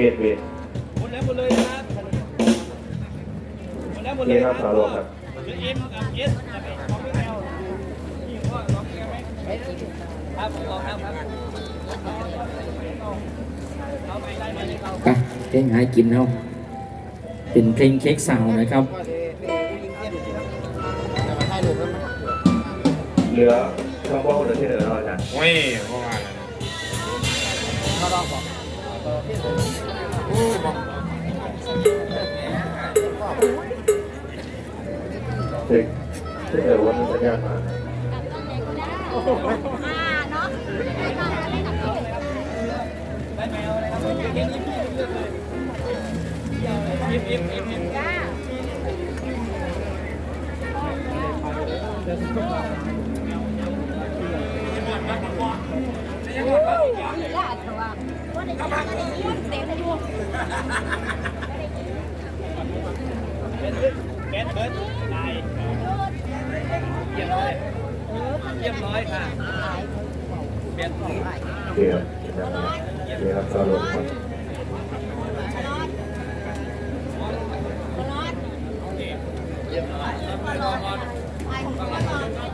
เวทเวทหมดแล้วหมดเลยครับหมดแล้วหมดเลยครับก็เหลือเอ็มกับเอสกับของไม่เอาที่พ่อร้องแก้ไหมครับผมรอครับครับเอาไปได้ไหมเราเพลงหายกินเนาะเป็นเพลงเค้กสาวนะครับ เหลือช่องว่างเหลือที่เหลือเราจ้ะโอ้ย เด็กที่เหลือวันนี้สัญญาณมาได้ เพลงนี้พี่เลือกเลยเอ็มเอ็มเอ็มเอ็มแกนเบิร์ดได้เยี่ยมเลยเยี่ยมร้อยค่ะเปลี่ยนของโอเคครับโอเคครับสาวรวมครับ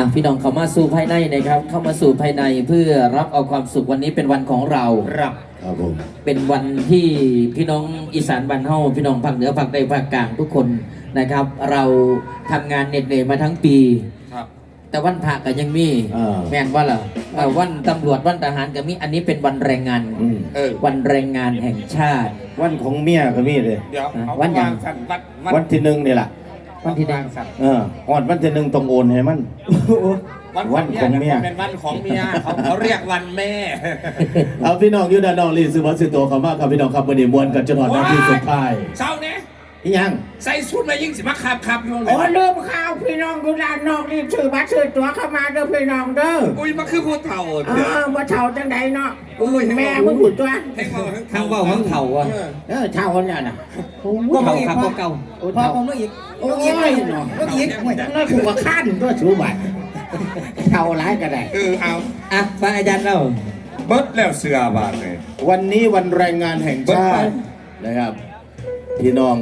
อะพี่น้องเข้ามาสู่ภายในนะครับ เข้ามาสู่ภายในเพื่อรับเอาความสุขวันนี้เป็นวันของเรารับครับผม เป็นวันที่พี่น้องอีสานบ้านเฮาพี่น้องภาคเหนือภาคใต้ภาคกลางทุกคนนะครับ เราทำงานเหน็ดเหนื่อยมาทั้งปี ครับ แต่วันพระก็ยังมีแม่นว่าเหรอเอ่อวันตำรวจวันทหารก็มีอันนี้เป็นวันแรงงาน อืมเออ วันแรงงานแห่งชาติ วันของเมียก็มีเลย เดี๋ยวเอาวันหยัง วางสันวัดวันที่หนึ่งนี่แหละ วันที่หนึ่งวางสันเออหอดวันที่หนึ่งต้องโอนให้มันวันของเมียเป็นวันของเมียเขาเขาเรียกวันแม่ เอาพี่น้องอยูดานนองรีซื้อวัสดุตัวเขามากครับพี่น้องครับวันนี้มวนกันจนหอดนาทีสุดท้ายเศร้าเนี่ย อีหยังใส่ชุดมายิ่งสิมาขับขับอยู่เลโอ้ยลืมข้าวพี่น้องดูแลานนอกรีบซื้อบัตรซื้อตั๋วเข้ามาเด้อพี่น้องเด้ออุ้ยมันคือผู้เฒ่าเอเดี๋ยวอบ่เท่าจังใดเนาะอุ้ยแม่มึงหุ่นตัวทั้งเบาทั้งทั้งเบาทั้งเถ่าอะเออเออเท่าคนเนี่ยน่ะก็เก่าครับก็เก่าโอ้เท่าผมอีกโอ้ยเนาะก็อีกไม่นั่นคือว่าขั้นตัวสูบัตรเท่าหลายก็ได้ เออเอาอะฟังอาจารย์เราเบิดแล้วเสือบาทเลยวันนี้วันแรงงานแห่งชาตินะครับ พี่น้อง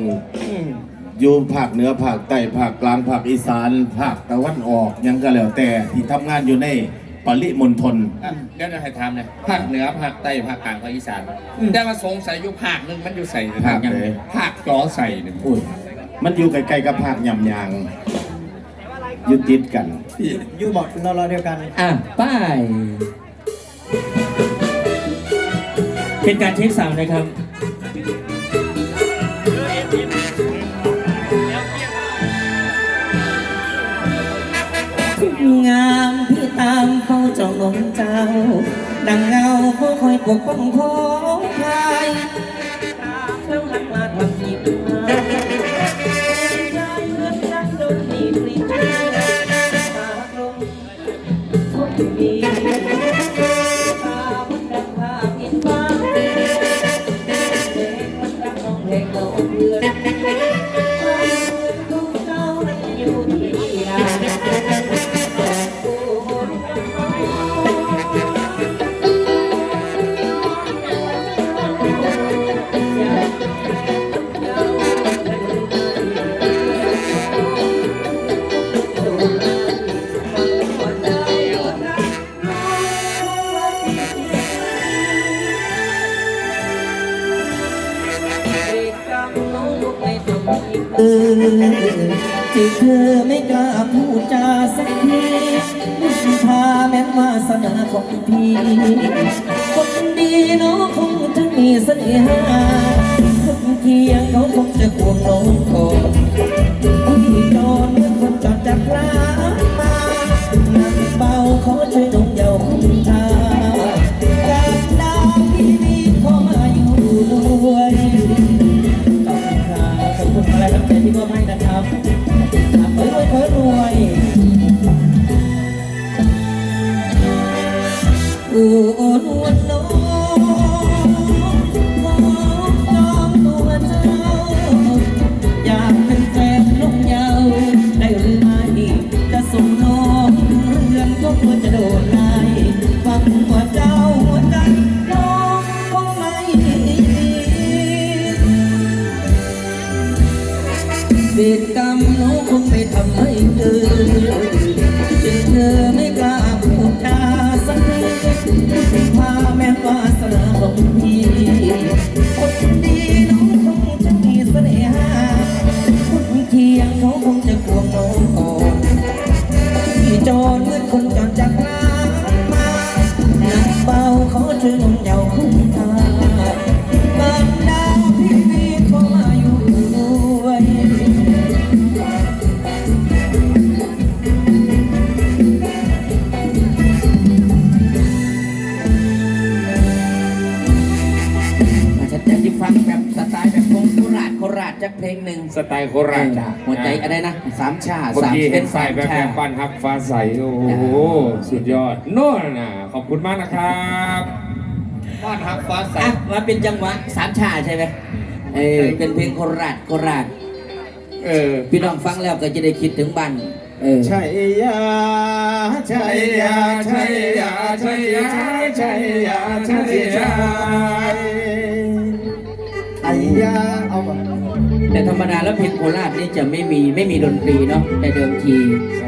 อยู่ภาคเหนือภาคใต้ภาคกลางภาคอีสานภาคตะวันออกยังก็แล้วแต่ที่ทำงานอยู่ในปริมณฑลอะเดี๋ยวจะให้ทำเลยภาคเหนือภาคใต้ภาคกลางภาคอีสานแต่ว่าสงสัยอยู่ภาคหนึงมันอยู่ใส่ภาคไหนภาคจอใส่เนี่ยอุ้ยมันอยู่ใกล้ๆกับภาคยำยางอยู่ติดกันอยู่บอกนอนเดียวกัน อะป้าย เป็นการเทคสาวนะครับ นงเจ้า ดังเงาผู้คอยปกป้องของใครตามแล้วหักมาทำผิดมาใจเหมือนรักโดนหนีบริตาลงคนดีตามันดังภาพอินฟ้าเพลงมันดังน้องเพลงเราเพื่อนความสุขของเจ้านั้นอยู่ เออที่เธอไม่กล้าพูดจาสักทีพาแม้วาสนาของพี่คนดีน้องคงจะมีเสน่หาคนเคียงเขาคงจะควงน้องก่อนพี่นอนเหมือนคนจอดจากร้านมานั่งเบาขอช่วยน้อง งไม่ทำให้เธอจึงเธอไม่กล้าพูดจาสักทีพาแม่วาสนาของพี่คนดีน้องคงจะมีเสน่หาคนเคียงเขาคงจะควงน้องออกพี่จรเหมือนคนจอดจากลามาหนักเบาเขาช่วยน จักเพลงหนึ่งสไตล์โคราชเออหัวใจอะไรนะสามชาเมื่อสามกี้เห็เป็นนฝ่าสายมแบบชาแบบปั้นครับฟ้าใสโอ้โหสุดยอดโน่นน่ะขอบคุณมากนะครับป้อนครับฟ้าใส อะมาเป็นจังหวะสามชาใช่ไหมเออเป็นเพลงโคราชโคราชเออ พี่น้องฟังแล้วก็จะได้คิดถึงบ้านเออชัยยาชัยยาชัยยาชัยยาชัยยาชัยยาไอ้ยาเอามา แต่ธรรมดาแล้วเพลงโคราชนี่จะไม่มีไม่มีดนตรีเนาะแต่เดิมที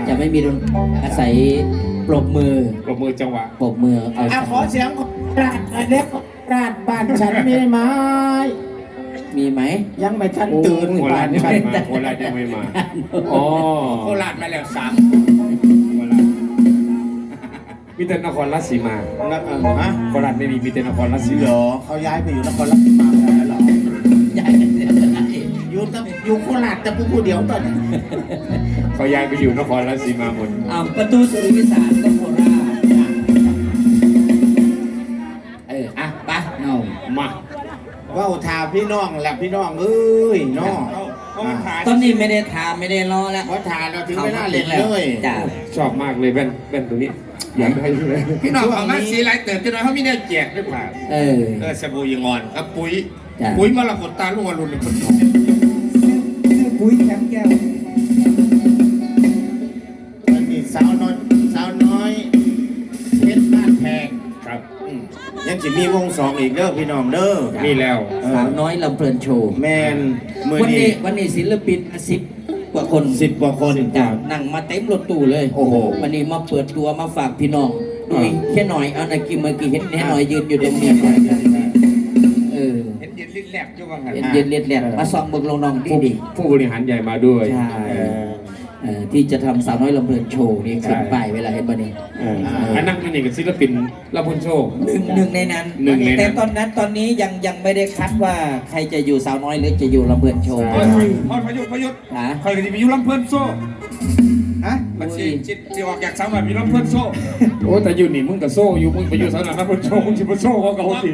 จะไม่มีดนอาศัยปรบมือปรบมือจังหวะปรบมือเอาอะขอเสียงราดเล็กราดบ้านฉันมีไหมมีไหมยังไม่ทันตื่นโคราบ้าชนยังฉันไม่มาโคราชยังไม่มาอ๋อโคราชมาแล้วสามโคราชมีแต่นครราชสีมานักเออฮะโคราชไม่มีมีแต่นครราชสีเหรมาอเขาย้ายไปอยู่นครราชสีมาแล้ว อยู่กับอยู่โคราชแต่ผู้ผู้เดียวตอนนี้เขาย้ายไปอยู่นครราชสีมาหมดอ้าวประตูสู่อีสานก็โคราชเอออะไปเอามาว่าวทาพี่น้องแหละพี่น้องเอ้ยน้องตอนนี้ไม่ได้ถามไม่ได้รอแล้วว่าทาเราถึงไม่น่าเล่นเลยจ้าชอบมากเลยแว่นแว่นตัวนี้อยากได้อยู่เลยพี่น้องของมาสีไรเติบจะน้อยเขามีแนวแจกหรือเปล่าเออเออสบู่ยงอนครับปุ๋ยจ้ะปุ๋ยมรกตตาลูกอรุณเป็นคนของ ปุ้ยแคมแก้วมันมีสาวน้อยสาวน้อยเพชรบ้านแพงครับ อืมยังจะมีวงสองอีกเด้อพี่น้องเด้อมีแล้วสาวน้อยลำเพลินโชว์ แมนมือวันนี้นี้วันนี้ศิลปินสิบกว่าคนสิบกว่าคน จ้านั่งมาเต็มรถตู้เลยโอ้โหวันนี้มาเปิดตัวมาฝากพี่น้องหน่อยแค่หน่อยเอาหน่อยกินเมื่อกี้เห็นแน่หน่อยยืนอยู่ตรงนี้หน่อยเออเห็นยืน ลิ้นแหลกอยู่ว่างั้นเย็นเย็นเลียดเลียดมาส่องเบิ่งลงน้องดีดีผู้บริหารใหญ่มาด้วยใช่เอ่อที่จะทำสาวน้อยลำเพลินโชว์นี่ขึ้นไปเวลาเห็นบ่นี่เอออันนั่งเป็นเอกศิลปินรับพุนโชค หนึ่งหนึ่งในนั้นหนึ่งในนั้น แต่ตอนนั้นตอนนี้ยังยังไม่ได้คัดว่าใครจะอยู่สาวน้อยหรือจะอยู่ลำเพลินโชว์ พอพยุทธ์พยุทธ์นะใครก็จะไปอยู่ลำเพื่อนโซ่ฮะมันสิจิตจะออกจากสาวแบบมีลำเพื่อนโซ่ โอ้แต่อยู่นี่มึงกับโซ่อยู่มึงไปอยู่สาวแบบลำเพื่อนโซ่มึงจะมาโซ่เขาเขาสิ